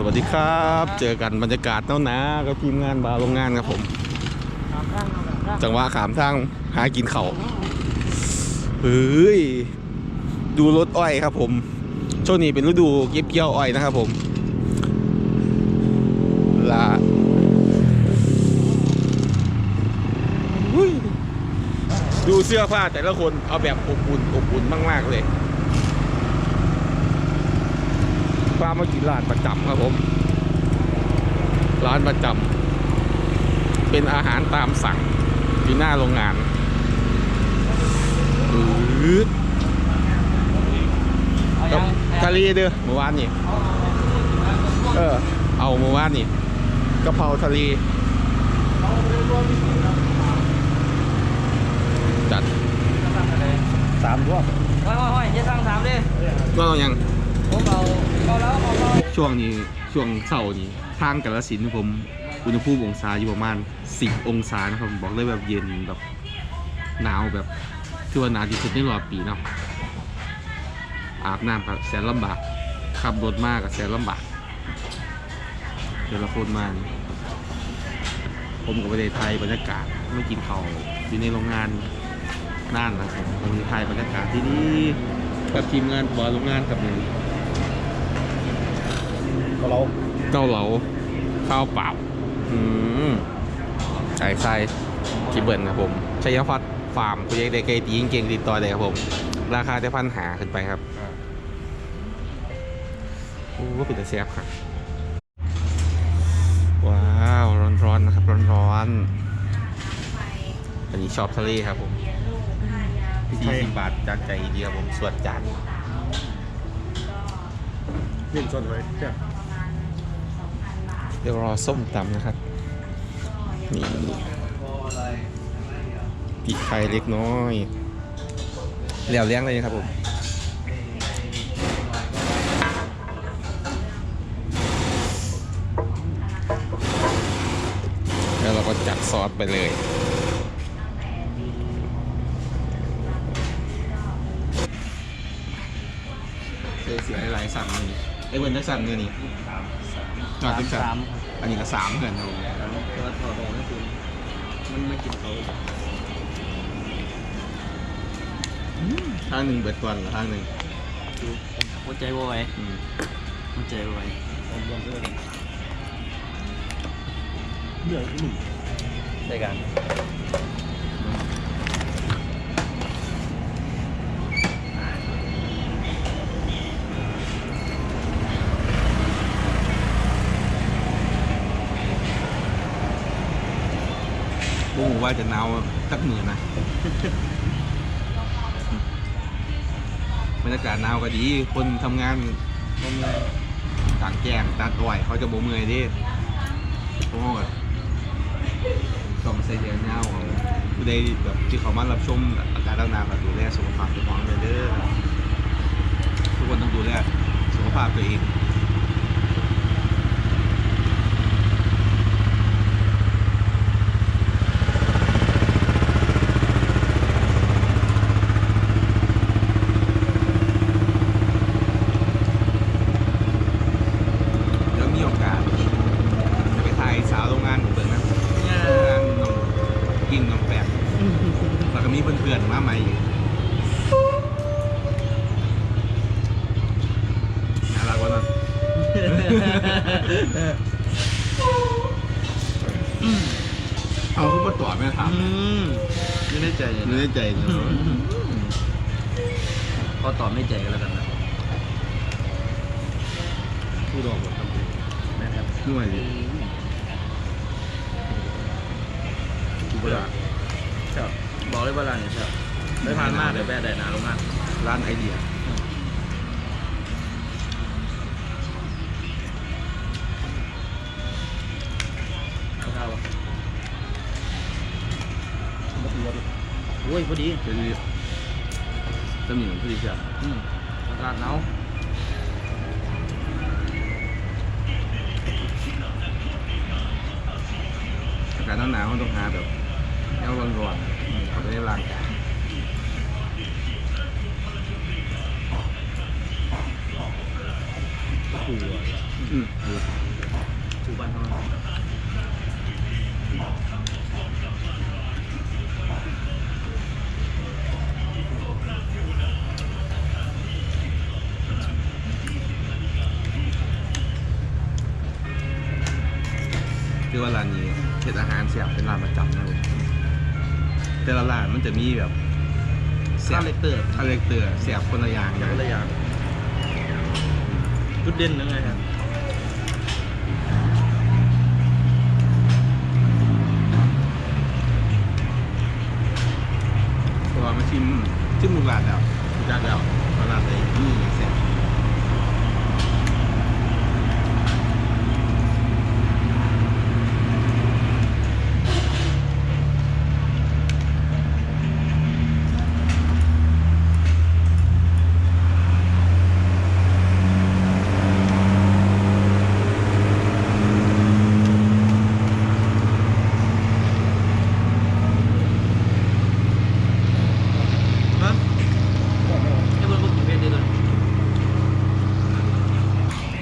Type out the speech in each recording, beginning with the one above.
สวัสดีครับ เจอกันบรรยากาศหนาวหนากับทีมงานบาร์โรงงานครับผม จังหวะขามทางหากินเขาวเฮ้ยดูรถอ้อยครับ ผมช่วงนี้เป็นฤดูเก็บเกี่ยวอ้อยนะครับผมลาหุ้ยดูเสื้อผ้าแต่ละคนเอาแบบอบอุ่นอบอุ่นมาก ๆ เลย พามากินร้านประจำครับผม ร้านประจำเป็นอาหารตามสั่งที่หน้าโรงงานอืดกับทะเลเด้อเมื่อวานนี่เออ เอาเมื่อวานนี่กะเพราทะเลจัดสามรอบห้อยห้อยห้อยจะสั่งสามดิก็ต้องยัง ช่วงนี้ช่วงเสาร์นี้ทางกาลสินธุ์ผมอุณหภูมิองศาอยู่ประมาณ 10 องศานะครับบอกเลยแบบเย็นแบบหนาวแบบคือว่าหนาวที่สุดในรอบปีเนาะอาบน้ำกับแสนลำบากขับรถมากกับแสนลำบากเดี๋ยวเราคนมานี่ผมกับประเทศไทยบรรยากาศไม่กินเขาวอยู่ในโรงงานน่านนะครับผมไทยบรรยากาศที่นี่กับทีมงานบอลโรงงานกับหนึ่ง ก็เราเกาเหลาข้าวเปล่าอืมไก่ไส้คิเบิลครับผมชัยพัฒน์ฟาร์มคุณยังได้ไกตีเก่งๆติดต่อได้ครับผม ราคาจะพันหาขึ้นไปครับโอ้เป็นแต่แซ่บครับว้าวร้อนๆนะครับร้อนๆอันนี้ชอบทะเลครับผมสี่สิบบาทจานใจดีครับผมสวดจานเล่นสดไว้จ้ะเดี๋ยวรอส้มตำนะครับ นี่พริกไทยเล็กน้อยแล้วเลี้ยงเลยครับผมแล้วเราก็จัดซอสไปเลยเสียเสียหลายๆสั่งนี่ไอ้เบิร์นได้สั่งเนี่ยนี่จอดได้สั่ง อันนี้ก็สามเงินครับผมตัวถอดออกนั่นคือมันไม่กินเขาข้างหนึ่งเบิดก่อนกับข้างหนึ่งหัวใจวอยอืมหัวใจวอยเรื่องที่หนึ่งได้กัน บุ้งว่าจะหนาวสักหมื่นนะบรรยากาศหนาวก็ดี คนทำงานผมเลยต่างแจ้งตาต่อย เขาจะโบเมื่อยเดิโอ้ยต้องใส่เสื้อหนาวของผู้ใดแบบที่เขามารับชมอากาศหนาวๆก็ดูแลสุขภาพตัวเองเด้อทุกคนต้องดูแลสุขภาพตัวเอง เดี๋ยวมีโอกาสจะไปถ่ายสาวโรงงานของเบิร์นะโรงงานน้องกิ้งน้องแปดแล้ว ก็มีเพื่อนๆมาใหม่อยู่น่ารักวะนะเอาคุณมาตอบไม่ถามอืมไม่ได้ใจเลยไม่นะได้ใจเนอะเขาตอบไม่ใจกันแล้วกันนะพูดออกหมดคำพูดนะครับหน่วยดิคิดว่าครั บอกเลยว่าร้านนี้ครับได้ทานมากเลยแวะได้นะโรงงานร้านไอเดียข้าวโอ้ยพอดีเป็นจะมีเหมือนพอดีจ้ะอืมอากาศหนาวอากาศหนาวๆต้องหาแบบ แนวร้อนๆเขาจะได้ล้างกายถูอืมถูกบ้านเขาคือว่าร้านนี้เฮ็ดอาหารเสียบเป็นร้านประจำนะครับผม แต่ละร้านมันจะมีแบบคาแรคเตอร์คาแรคเตอร์เสียบคนละอย่างอย่างละอย่างจุดเด่นยังไงครับ เพราะว่ามาชิมชิมมุกร้านแล้วรู้จักแล้วว่าร้านไหนนี่เสียบ ฮะให้เพิ่นบ่กินเผ็ดเด้อ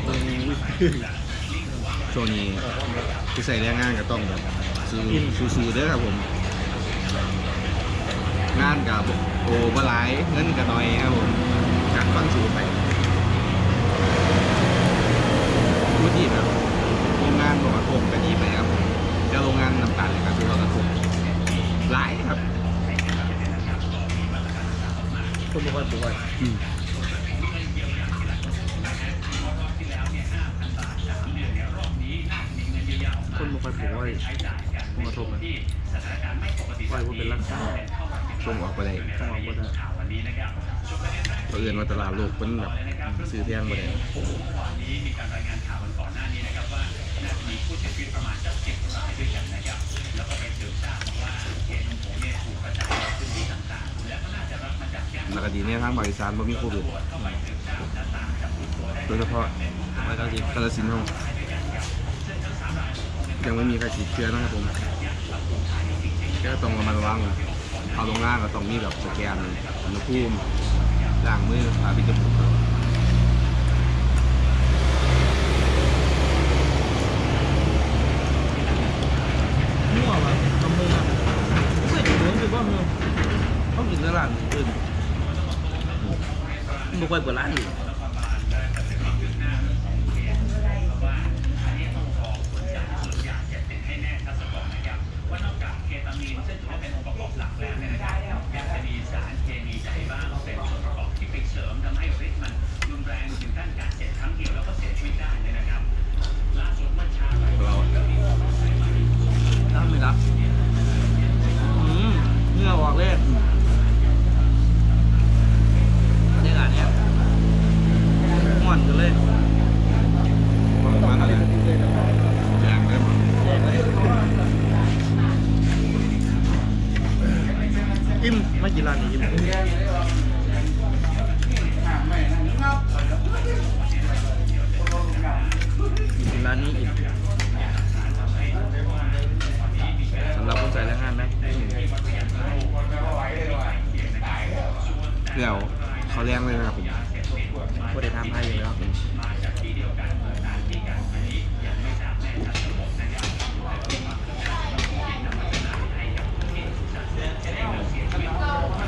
ตัวนี้ ช่วงนี้ที่ใส่แรงงานก็ต้องแบบ สู้สู้ๆเด้อครับผม งานกับโอ้บหลายเงินกับน้อยครับผมจากฟังสูไปผู้ที่แบบโรงงานบอกว่าโกงก็ดีไปครับผมจะโรงงานน้ำตาลเลยครับคือเรากระทงหลายครับคนบ่ค่อยปลูกไว้อืมคน ไว้บ่เป็นรักษาส่งออกไปได้ต้องเอาบ่ได้เพราะเอื่นว่าตลาดโลกเป็นแบบซื้อเที่ยงไปได้แล้วก็ดีเนี่ยทางบริษัทบ่มีโควิดโดยเฉพาะไว้ก็สิกาลสินธุ์เรายังไม่มีใครติดเชื้อนะครับผม ก็ต้องระมัดระวังเอาลงล่างก็ต้องมีแบบสแกนอุณหภูมิล้างมือพาพิจมูกครับมั่วว่ะทำมือมาเฮ้ยเหมือนคือว่ามือเขากินในร้านอื่นบ่ค่อยเปิดร้านอยู่ เขาแรงเลยนะครับผมผู้ใดทำให้อยู่แล้ว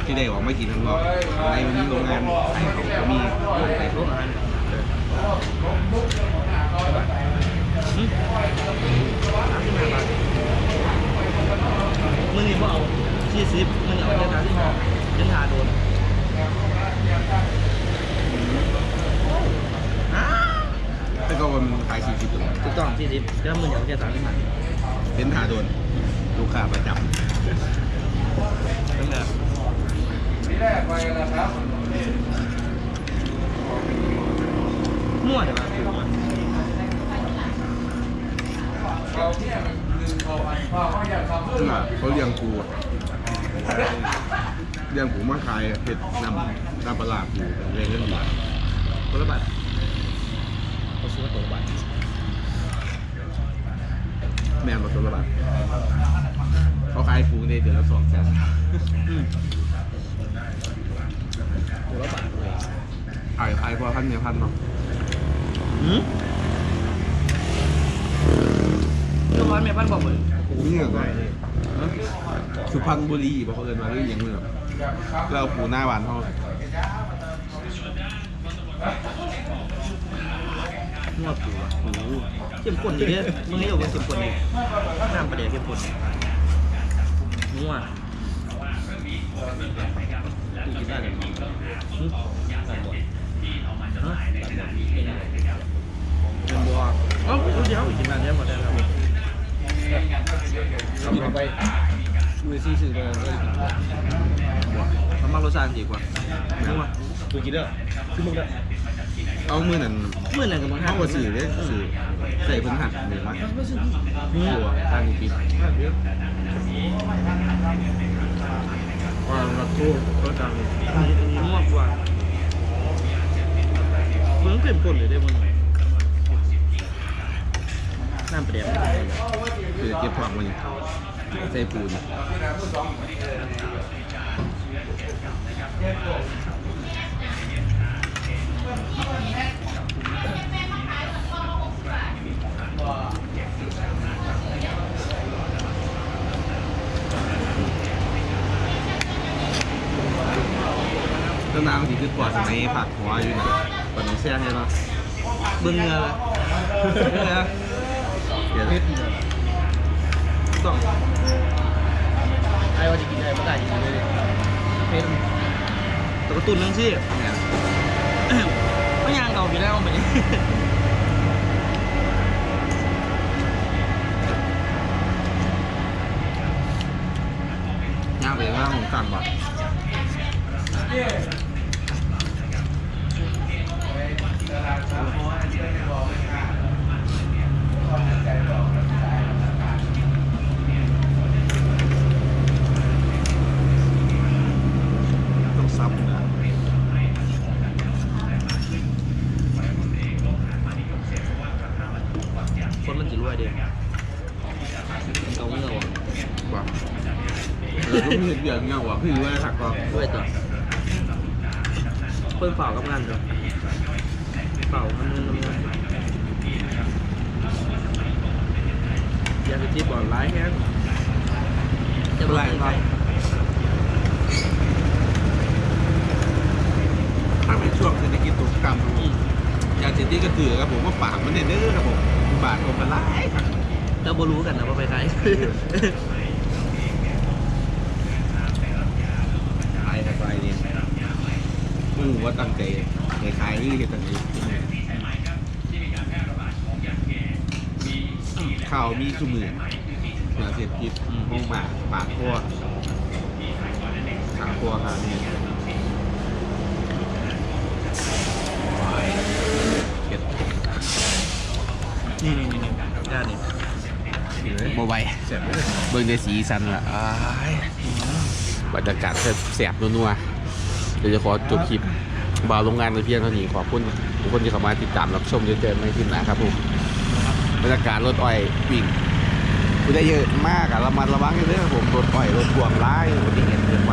ที่ได้ออกไมากินข้งนอกในวันนี้โรงงานขายของก็มีในโรงอาหารหึสามสิบห้าบาทมื่อนี้พ่เอาสี่สิบมื่อนี้เอาแค่สามสิบห้ายันหาโดน แต่ก็มันขายสี่สิบตัวถูกต้องสี่สิบแล้วมื่อนี้เอาแค่สามสิบห้าเป็นหาโดนลูกค้าประจตั้งแต่มั่วใช่ไหมำน่ะเขาเลี้ยงกูอะเลี้ยงกู มาขายเผ็ดนำน้ำปลาร้ากูเลี้ยงเรื่องหลายคนละบาทเขาซื้อมาตัวละบาทแม่มาตัวละบาทเขาขายปูในเดือนละสองแสนอืมตัวละบาทเลยขายขายพอพันเนี่ยพันเนาะหืมเจ้าร้อยแม่บ้านบอกเหมือนนี่ก็สุพรรณบุรีบอกเขาเอินมาหรือยังไม่แบบ เราปูหน้าหวานเขาไหร่นวดปูอะโอ้โหเข้มข้นอยู่เนี่ยมึงให้อยู่ว่าเข้มข้นเลยน้ำปลาแดกเข้มข้นนัวกินได้เลยฮะเป็นบัวเอ้าเดี๋ยวกินได้หมดแล้วครับเอาไป ดูซีสื่อมาเลยมันมักรสชาติดีกว่านัวดูกินเด้อที่มึงเด้อเอามือนั่นเมื่อไหร่กับมันเข้ามาสื่อเนี่ยสื่อใส่เพิ่นหักหนึ่งมั้ยนี่ตัวทางปิดว่ารักทูรถดังอันนี้นัวกว่าเมืองเข้มข้นเลยได้มึงน้ำปลาแดกคือเก็บผักมัน ใส่ปูนต้นน้ำที่คือกว่าสมัยผักหัวอยู่นะปนน้องแซ่ให้เนาะเบิ่งเงือเละเงือเดี๋ยว ต้องไอ้ว่าจะกินอ้ไม่ได้ยินเลยเป็นตะกระตุนนั่งที่ไม่ยางเก่าอยู่แล้วมันนี่ย่างไปข้างของสั่งบ่ต้องซับนะ คนมันจะรวยเดียวเก่าเงือวะ ว่าเออต้องมีเดือดเงาว่ะ พี่ว่าถักก็รวยต่อเพิ่มเปล่ากับงานจ้ะเปล่ามันนึงมันอยากจะจีบบอลไลน์แค่จะมาเกินไปถ้าเป็นช่วงเศรษฐกิจตกต่ำครับผมยาเสพติดก็ถือครับผมว่าปากมันเนี่ยเด้อครับผมบาทผมมันหลายครับเราบรู้กันนะว่าไปใคร ขายแต่ไปเนี่ย มึงว่าตั้งใจในขายนี่คือตั้งใจข่าวมีชุมือยาเสพติดห้องหมากปากคอขาคอขาเนี่ยเก็ดนี่นี่นี่นี่ด้านนี้โมบายเสร็จเลยเบิ่งในสีสันละอ้ายบรรยากาศแสบๆนัวๆ เดี๋ยวจะขอจบคลิปบ่าวโรงงานในเพียงเท่านี้ขอบคุณทุกคนที่เข้ามาติดตามรับชมเดี๋ยวเจอในคลิปหน้ครับผมบรรยากาศรถอ้อยวิ่งได้เยอะมากอะระมัดระวังเยอะครับผมรถอ้อยรถพ่วงร้ายอุบัติเหตุเกิดไป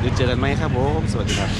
เดี๋ยวเจอกันไหมครับผมสวัสดีครับ